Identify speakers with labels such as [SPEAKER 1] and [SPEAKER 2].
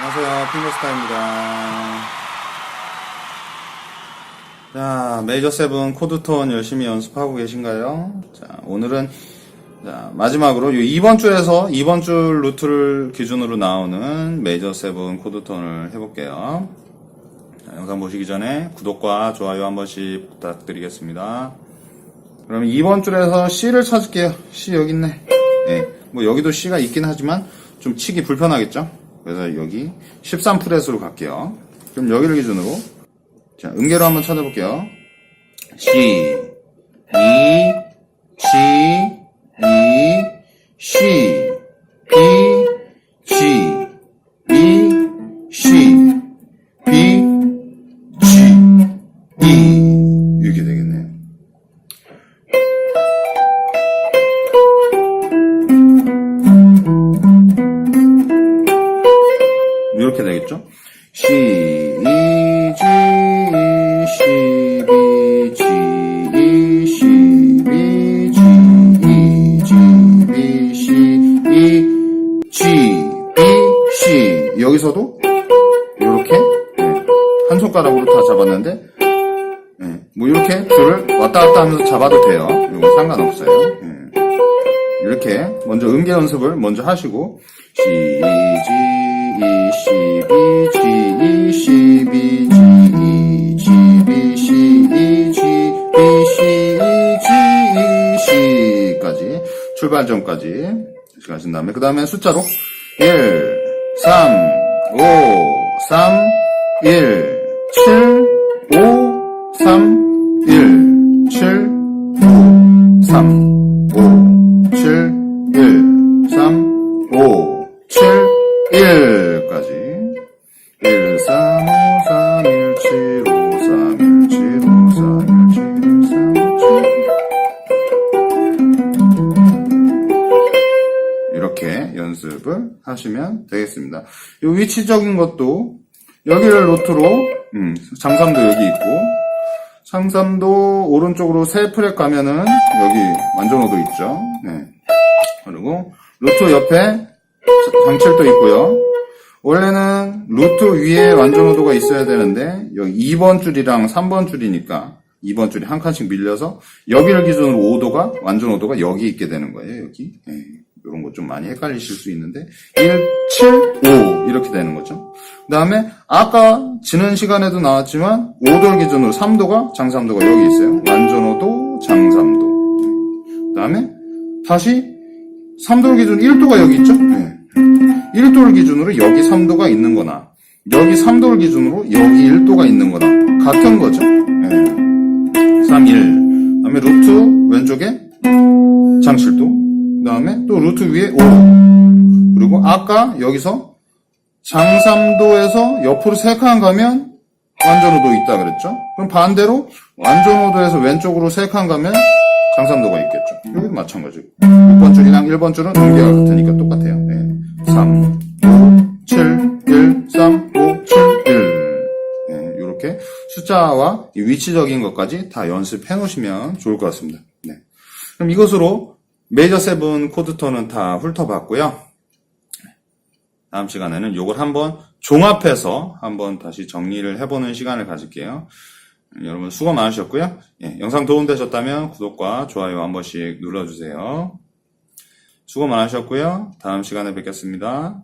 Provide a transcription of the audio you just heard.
[SPEAKER 1] 안녕하세요. 핑거스타입니다. 자, 메이저 세븐 코드톤 열심히 연습하고 계신가요? 자, 오늘은 자, 마지막으로 이 2번 줄에서 2번 줄 루트를 기준으로 나오는 메이저 세븐 코드톤을 해볼게요. 자, 영상 보시기 전에 구독과 좋아요 한 번씩 부탁드리겠습니다. 그러면 2번 줄에서 C를 찾을게요. C 여기 있네. 네, 뭐 여기도 C가 있긴 하지만 좀 치기 불편하겠죠? 그래서 여기 13프렛으로 갈게요. 그럼 여기를 기준으로 자, 음계로 한번 찾아볼게요. C, E, G, E, C, B, G, E, C, 이렇게 되겠죠? C, E, G, E, C, B, G, E, C, B, G, E, G, B, C, E, G, B, C. 여기서도 이렇게 네, 한 손가락으로 다 잡았는데 네, 뭐 이렇게 줄을 왔다 갔다 하면서 잡아도 돼요. 이거 상관없어요. 네. 이렇게 먼저 음계 연습을 먼저 하시고 C, E, G, E, C까지 출발점까지 가신 다음에 그 다음에 숫자로 1, 3, 5, 3, 1, 7, 5, 3, 1, 7, 5, 3, 5, 7, 1, 3, 5, 7, 1까지 1, 하시면 되겠습니다. 이 위치적인 것도 여기를 노트로 음, 장삼도 여기 있고 상삼도 오른쪽으로 세 프렛 가면은 여기 완전호도 있죠. 네. 그리고 루트 옆에 장칠도 있고요. 원래는 루트 위에 완전호도가 있어야 되는데 여기 2번 줄이랑 3번 줄이니까 2번 줄이 한 칸씩 밀려서 여기를 기준으로 5도가 완전호도가 여기 있게 되는 거예요. 여기 이런 거 좀 많이 헷갈리실 수 있는데 1, 7, 5 이렇게 되는 거죠. 그 다음에 아까 지난 시간에도 나왔지만 5도를 기준으로 3도가 장삼도가 여기 있어요. 완전호도, 장삼도. 그 다음에 다시 3도를 기준으로 1도가 여기 있죠. 네. 1도를 기준으로 여기 3도가 있는 거나 여기 3도를 기준으로 여기 1도가 있는 거나 같은 거죠. 네. 3, 1. 그 다음에 루트 왼쪽에 장실도. 그 다음에 또 루트 위에 5. 그리고 아까 여기서 장삼도에서 옆으로 3칸 가면 완전호도 있다 그랬죠? 그럼 반대로 완전호도에서 왼쪽으로 3칸 가면 장삼도가 있겠죠. 여기도 마찬가지고. 6번 줄이랑 1번 줄은 음계가 같으니까 똑같아요. 네. 3, 5, 7, 1, 3, 5, 7, 1. 네, 이렇게 숫자와 이 위치적인 것까지 다 연습해 놓으시면 좋을 것 같습니다. 네. 그럼 이것으로 메이저 세븐 코드톤은 다 훑어봤고요. 다음 시간에는 이걸 한번 종합해서 한번 다시 정리를 해보는 시간을 가질게요. 여러분 수고 많으셨고요. 예, 영상 도움되셨다면 구독과 좋아요 한 번씩 눌러주세요. 수고 많으셨고요. 다음 시간에 뵙겠습니다.